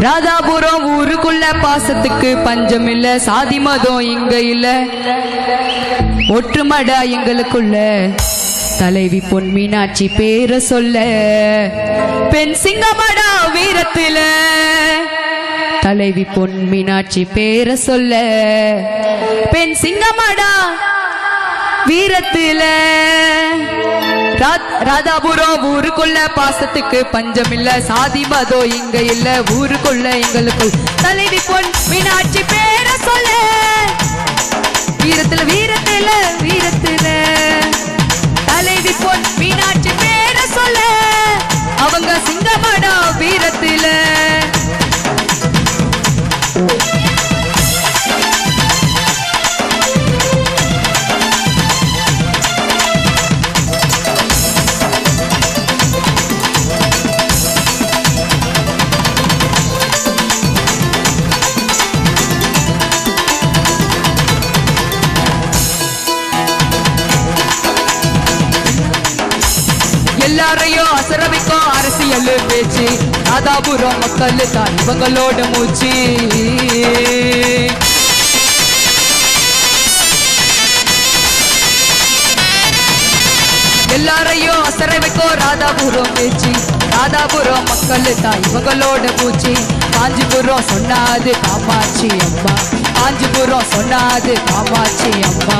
ராதாபுரம் ஊருக்குள்ள பாசத்துக்கு பஞ்சம் இல்ல சாதி மதம் இங்க இல்ல. ஒற்றுமடா எங்களுக்குள்ள. தலைவி பொன் மீனாட்சி பேர சொல்ல. பெண் சிங்கமடா வீரத்தில தலைவி பொன் மீனாட்சி பேர சொல்ல. பெண் சிங்கமடா வீரத்தில. ராதாபுரம் ஊருக்குள்ள பாசத்துக்கு பஞ்சம் இல்ல சாதி மதோ இங்க இல்ல ஊருக்குள்ள எங்களுக்குள் தலைவி பொன் மீனாட்சி பேர சொல்ல. எல்லாரையும் அரசியல் பேச்சு. ராதாபுரம் மக்கள் தான் இவங்களோட மூச்சு. எல்லாரையும் அசர வைக்கும் ராதாபுரம் பேச்சு. ராதாபுரம் மக்கள் தான் இவங்களோட பூச்சி காஞ்சிபுரம் சொன்னாது காமாட்சி அம்மா. காஞ்சிபுரம் சொன்னாது காமாட்சி அம்மா.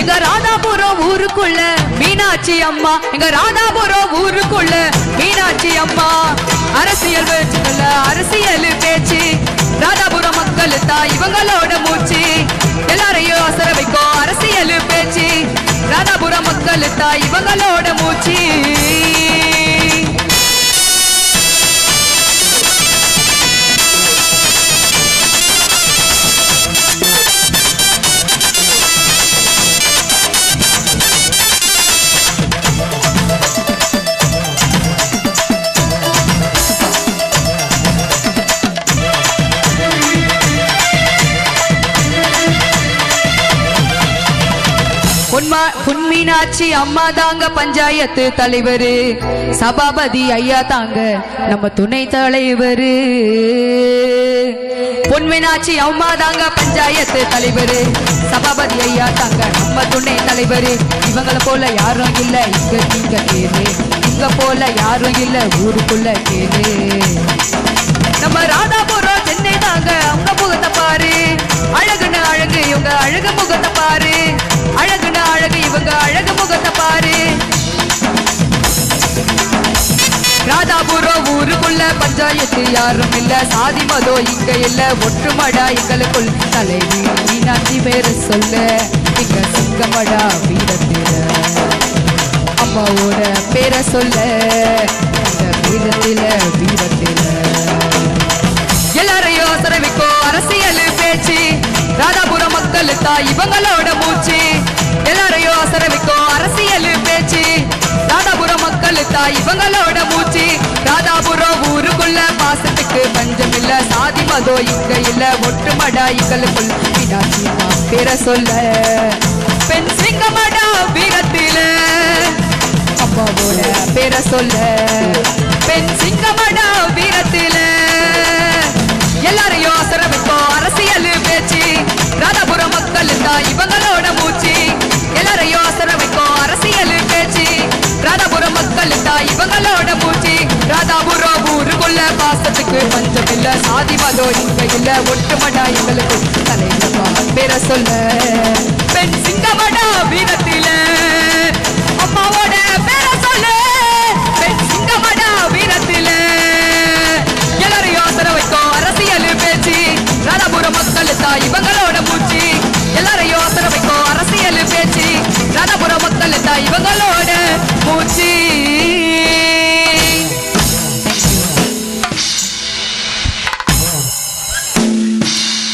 எங்க ராதாபுரம் ஊருக்குள்ள மீனாட்சி அம்மா. எங்க ராதாபுரம் ஊருக்குள்ள மீனாட்சி அம்மா. அரசியல் பேச்சுல அரசியல் பேச்சு. ராதாபுரம் மக்கள் தான் இவங்களோட மூச்சு. எல்லாரையும் மீனாட்சி அம்மா தாங்க பஞ்சாயத்து தலைவரு. சபாபதி ஐயா தாங்க நம்ம துணை தலைவரு. பொன்மீனாட்சி அம்மா தாங்க பஞ்சாயத்து தலைவரு. சபாபதி ஐயா தாங்க நம்ம துணை தலைவரு. இவங்கள போல யாரும் இல்ல இங்க நீங்க கேளு இங்க போல யாரும் இல்ல ஊருக்குள்ள கேளு நம்ம ராதாபுரம் சென்னை தாங்க அவங்க முகத்தை பாரு. அழகுன்னு அழகு இவங்க அழகு முகத்தை பாரு. அழகு முகத்தை பாரு. ராதாபுரம் ஊருக்குள்ள பஞ்சாயத்து யாரும் இல்ல. சாதி மதோ இங்க இல்ல. ஒற்றுமடா எங்களுக்குள். தலைவி மீனாட்சி பேர சொல்ல. இங்க சிங்கமடா வீரத்தில அம்மாவோட பேரை சொல்ல. இந்த வீரத்தில வீரத்தில எல்லாரையும் அசரவிக்கும் அரசியல் பேச்சு. ராதாபுரம் மக்கள் இவங்களோட மூச்சு. சாதி மதோ இங்க இல்ல ஒட்டுமடா எங்களுக்குள் மீனாட்சி அம்மா பேரை சொல்ல பெண் சிங்கமடா வீரத்தில. அம்மாவோட பேர சொல்ல பெண் சிங்கமடா வீரத்தில. எல்லாரையும் அசர அரசியல் பேச்சு. ராதாபுரம் மக்கள் தான் இவங்களோட இல்ல சாதி மதம் இங்க இல்ல ஒட்டுமடா எங்களுக்கு தலைவர் பேரை சொல்ல பெண் சிங்கமடா